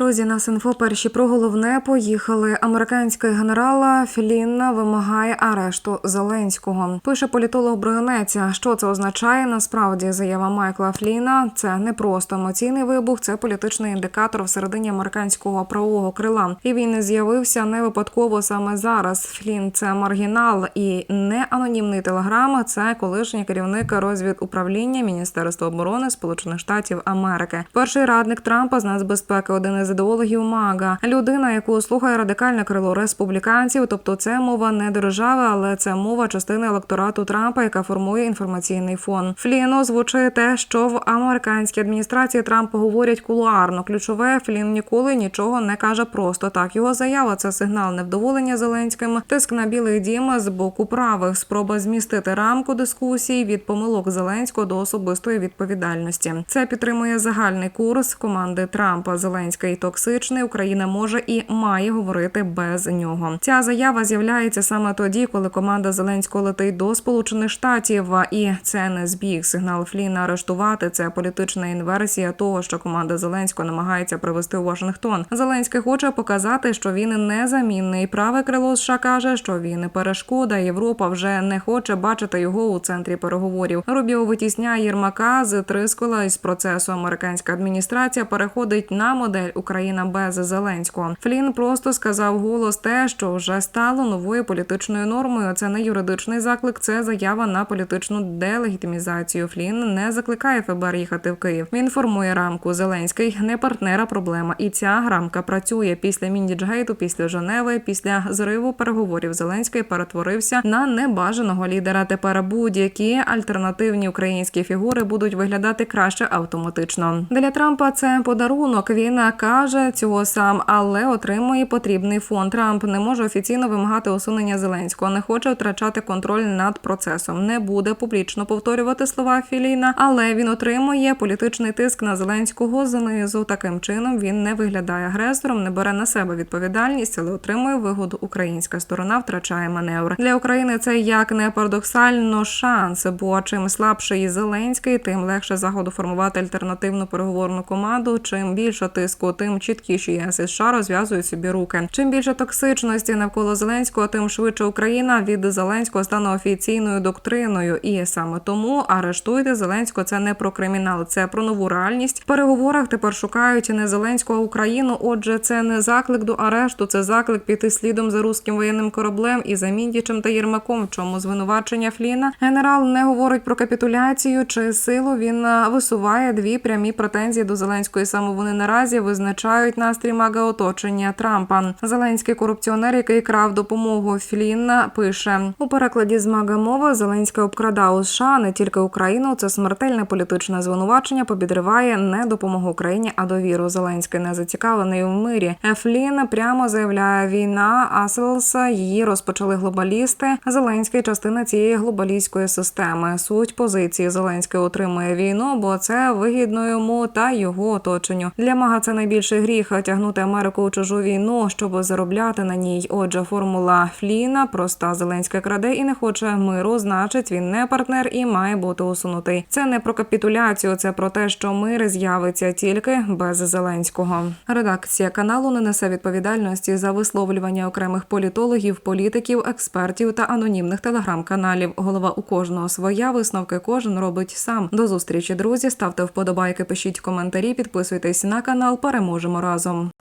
Друзі, нас інфо перші про головне поїхали. Американський генерал Філінна вимагає арешту Зеленського. Пише політолог Бригунеця. Що це означає? Насправді заява Майкла Фліна це не просто емоційний вибух, це політичний індикатор всередині американського правового крила. І він з'явився не випадково саме зараз. Флін це маргінал і не анонімний телеграма. Це колишній керівник розвідуправління Міністерства оборони Сполучених Штатів Америки. Перший радник Трампа з нацбезпеки, один із ідеологів МАГА, людина, яку слухає радикальне крило республіканців. Тобто, це мова не держави, але це мова частини електорату Трампа, яка формує інформаційний фон. Флін озвучує те, що в американській адміністрації Трампа говорять кулуарно. Ключове Флін ніколи нічого не каже просто так. Його заява це сигнал невдоволення Зеленським, тиск на білий дім з боку правих, спроба змістити рамку дискусії від помилок Зеленського до особистої відповідальності. Це підтримує загальний курс команди Трампа. Зеленський токсичний. Україна може і має говорити без нього. Ця заява з'являється саме тоді, коли команда Зеленського летить до Сполучених Штатів. І це не збіг. Сигнал Фліна арештувати. Це політична інверсія того, що команда Зеленського намагається привести у Вашингтон. Зеленський хоче показати, що він незамінний. Праве крило США каже, що він перешкода. Європа вже не хоче бачити його у центрі переговорів. Рубіо витісняє Єрмака з Трискола із процесу. Американська адміністрація переходить на модель Україна без Зеленського. Флін просто сказав голос те, що вже стало новою політичною нормою. Це не юридичний заклик, це заява на політичну делегітимізацію. Флін не закликає ФБР їхати в Київ. Він формує рамку. Зеленський не партнера проблема. І ця рамка працює після Міндіджгейту, після Женеви, після зриву переговорів. Зеленський перетворився на небажаного лідера. Тепер будь-які альтернативні українські фігури будуть виглядати краще автоматично. Для Трампа це подарунок. Він каже цього сам, але отримує потрібний фон. Трамп не може офіційно вимагати усунення Зеленського, не хоче втрачати контроль над процесом. Не буде публічно повторювати слова Філіна, але він отримує політичний тиск на Зеленського знизу. Таким чином він не виглядає агресором, не бере на себе відповідальність, але отримує вигоду. Українська сторона втрачає маневр для України. Це як не парадоксально шанс, бо чим слабший Зеленський, тим легше заходу формувати альтернативну переговорну команду. Чим більше тиску, тим чіткіші ЄС США розв'язують собі руки. Чим більше токсичності навколо Зеленського, тим швидше Україна від Зеленського стане офіційною доктриною. І саме тому арештуйте Зеленського. Це не про кримінал, це про нову реальність. В переговорах тепер шукають не Зеленського Україну. Отже, це не заклик до арешту, це заклик піти слідом за руським воєнним кораблем і за Міндічем та Єрмаком. В чому звинувачення Фліна? Генерал не говорить про капітуляцію чи силу. Він висуває дві прямі претензії до Зеленської. Саме вони наразі визначають настрій мага оточення Трампа. Зеленський корупціонер, який крав допомогу Флінна, пише у перекладі з мага мова. Зеленський обкрадав США не тільки Україну. Це смертельне політичне звинувачення. Побідриває не допомогу Україні, а довіру. Зеленський не зацікавлений у мирі. Флін прямо заявляє війна. Аселса її розпочали глобалісти. Зеленський частина цієї глобалістської системи. Суть позиції Зеленський отримує війну, бо це вигідно йому та його оточенню. Для мага це найбільший гріх тягнути Америку у чужу війну, щоб заробляти на ній. Отже, формула Фліна проста Зеленський краде і не хоче миру. Значить, він не партнер і має бути усунутий. Це не про капітуляцію, це про те, що мир з'явиться тільки без Зеленського. Редакція каналу не несе відповідальності за висловлювання окремих політологів, політиків, експертів та анонімних телеграм-каналів. Голова у кожного своя висновки кожен робить сам. До зустрічі, друзі. Ставте вподобайки, пишіть коментарі, підписуйтесь на канал. Переможемо разом.